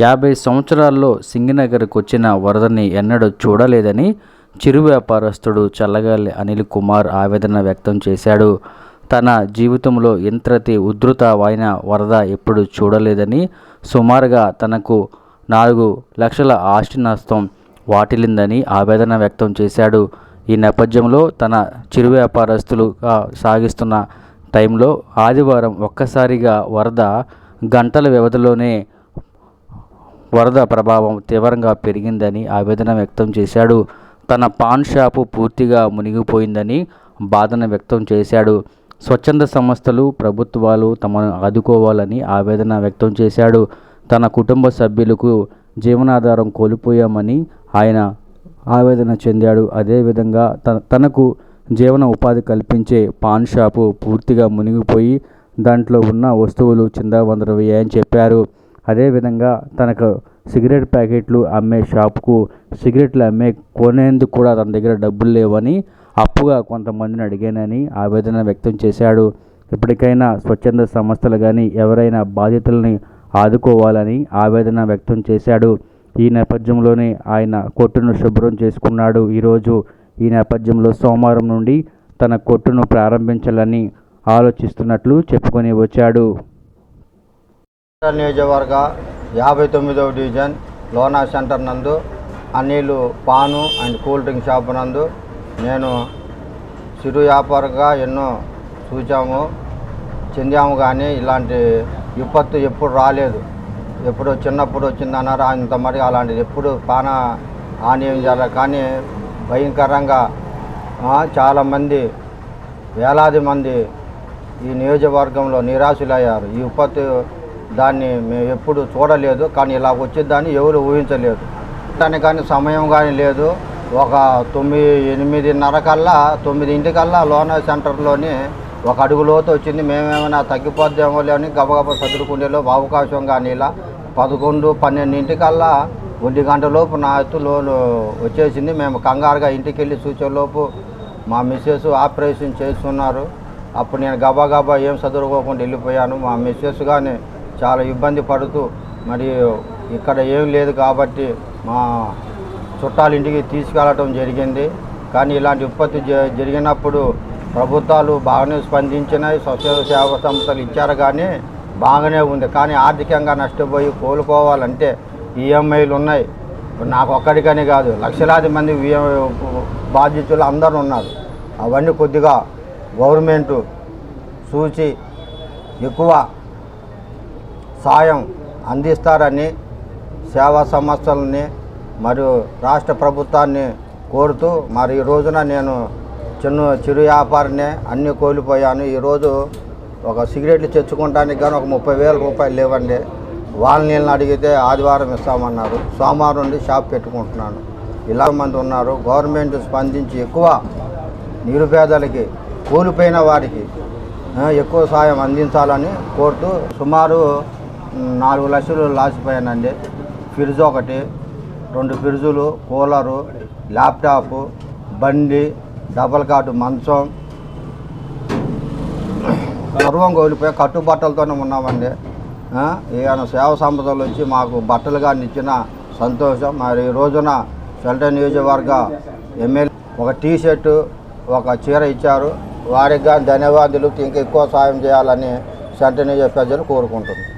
యాభై సంవత్సరాల్లో సింగనగర్కు వచ్చిన వరదని ఎన్నడూ చూడలేదని చిరు వ్యాపారస్తుడు చల్లగాలి అనిల్ కుమార్ ఆవేదన వ్యక్తం చేశాడు. తన జీవితంలో ఇంతటి ఉధృతమైన వరద ఎప్పుడు చూడలేదని సుమారుగా తనకు నాలుగు లక్షల ఆస్తి నష్టం వాటిల్లిందని ఆవేదన వ్యక్తం చేశాడు. ఈ నేపథ్యంలో తన చిరు వ్యాపారస్తులుగా సాగిస్తున్న టైంలో ఆదివారం ఒక్కసారిగా వరద గంటల వ్యవధిలోనే వరద ప్రభావం తీవ్రంగా పెరిగిందని ఆవేదన వ్యక్తం చేశాడు. తన పాన్ షాపు పూర్తిగా మునిగిపోయిందని బాధన వ్యక్తం చేశాడు. స్వచ్ఛంద సంస్థలు ప్రభుత్వాలు తమను ఆదుకోవాలని ఆవేదన వ్యక్తం చేశాడు. తన కుటుంబ సభ్యులకు జీవనాధారం కోల్పోయామని ఆయన ఆవేదన చెందాడు. అదేవిధంగా తన తనకు జీవన ఉపాధి కల్పించే పాన్ షాపు పూర్తిగా మునిగిపోయి దాంట్లో ఉన్న వస్తువులు చిందాబందరవయ్యాయని చెప్పారు. అదేవిధంగా తనకు సిగరెట్ ప్యాకెట్లు అమ్మే షాపుకు సిగరెట్లు అమ్మే కొనేందుకు కూడా తన దగ్గర డబ్బులు లేవని అప్పుగా కొంతమందిని అడిగానని ఆవేదన వ్యక్తం చేశాడు. ఇప్పటికైనా స్వచ్ఛంద సంస్థలు కానీ ఎవరైనా బాధితుల్ని ఆదుకోవాలని ఆవేదన వ్యక్తం చేశాడు. ఈ నేపథ్యంలోనే ఆయన కొట్టును శుభ్రం చేసుకున్నాడు. ఈరోజు ఈ నేపథ్యంలో సోమవారం నుండి తన కొట్టును ప్రారంభించాలని ఆలోచిస్తున్నట్లు చెప్పుకొని వచ్చాడు. నియోజకవర్గ యాభై తొమ్మిదవ డివిజన్ లోనా సెంటర్ నందు Anil paan and cool drink shop నందు నేను చిరు వ్యాపారంగా ఎన్నో చూచాము చెందాము కానీ ఇలాంటి విపత్తు ఎప్పుడు రాలేదు. ఎప్పుడు చిన్నప్పుడు వచ్చిందన్నారు ఇంత మరి అలాంటిది ఎప్పుడు పాన హాని జరగ కానీ భయంకరంగా చాలామంది వేలాది మంది ఈ నియోజకవర్గంలో నిరాశులయ్యారు. ఈ విపత్తు దాన్ని మేము ఎప్పుడు చూడలేదు కానీ ఇలా వచ్చిందని ఎవరు ఊహించలేదు. దానికి కానీ సమయం కానీ లేదు. ఒక తొమ్మిది ఎనిమిదిన్నర కల్లా తొమ్మిదింటికల్లా లోన సెంటర్లోని ఒక అడుగు లోతు వచ్చింది. మేమేమైనా తగ్గిపోద్దేమో లేని గబగబా చదువుకునేలో అవకాశం కానీ ఇలా పదకొండు పన్నెండింటికల్లా ఒంటి గంటలోపు నా లోను వచ్చేసింది. మేము కంగారుగా ఇంటికి వెళ్ళి చూసేలోపు మా మిస్సెస్ ఆపరేషన్ చేస్తున్నారు. అప్పుడు నేను గబా గబా ఏం చదువుకోకుండా వెళ్ళిపోయాను. మా మిస్సెస్ కానీ చాలా ఇబ్బంది పడుతూ మరి ఇక్కడ ఏం లేదు కాబట్టి మా చుట్టాలింటికి తీసుకెళ్ళటం జరిగింది. కానీ ఇలాంటి విపత్తు జ- జరిగినప్పుడు ప్రభుత్వాలు బాగానే స్పందించినాయి స్వచ్ఛ సేవా సంస్థలు ఇచ్చారు కానీ బాగానే ఉంది. కానీ ఆర్థికంగా నష్టపోయి కోలుకోవాలంటే ఈఎంఐలు ఉన్నాయి. నాకు ఒక్కడికని కాదు లక్షలాది మంది బాధ్యతలు బాధితులు అందరూ ఉన్నారు. అవన్నీ కొద్దిగా గవర్నమెంటు చూసి ఎక్కువ సాయం అందిస్తారని సేవా సంస్థలని మరియు రాష్ట్ర ప్రభుత్వాన్ని కోరుతూ మరి ఈ రోజున నేను చిన్న చిరు వ్యాపారినే అన్నీ కోల్పోయాను. ఈరోజు ఒక సిగరెట్లు తెచ్చుకోవడానికి కానీ ఒక ముప్పై వేల రూపాయలు లేవండి. వాళ్ళ నీళ్ళని అడిగితే ఆదివారం ఇస్తామన్నారు. సోమవారం నుండి షాప్ పెట్టుకుంటున్నాను. ఇలా మంది ఉన్నారు. గవర్నమెంట్ స్పందించి ఎక్కువ నిరుపేదలకి కోల్పోయిన వారికి ఎక్కువ సాయం అందించాలని కోరుతూ సుమారు నాలుగు లక్షలు లాసిపోయానండి ఫ్రిడ్జ్ ఒకటి రెండు ఫ్రిడ్జులు కూలరు ల్యాప్టాప్ బండి డబల్ కాటు మంచం. గర్వం కోల్పోయి కట్టుబట్టలతోనే ఉన్నామండి. ఏమైనా సేవ సంపదలు వచ్చి మాకు బట్టలు కానీ ఇచ్చిన సంతోషం. మరి ఈ రోజున సెల్టర్ నియోజకవర్గ ఎమ్మెల్యే ఒక టీ షర్టు ఒక చీర ఇచ్చారు. వారికి కానీ ధన్యవాదాలు. ఇంకా ఎక్కువ సాయం చేయాలని సెంటర్ నియోజక ప్రజలు కోరుకుంటున్నారు.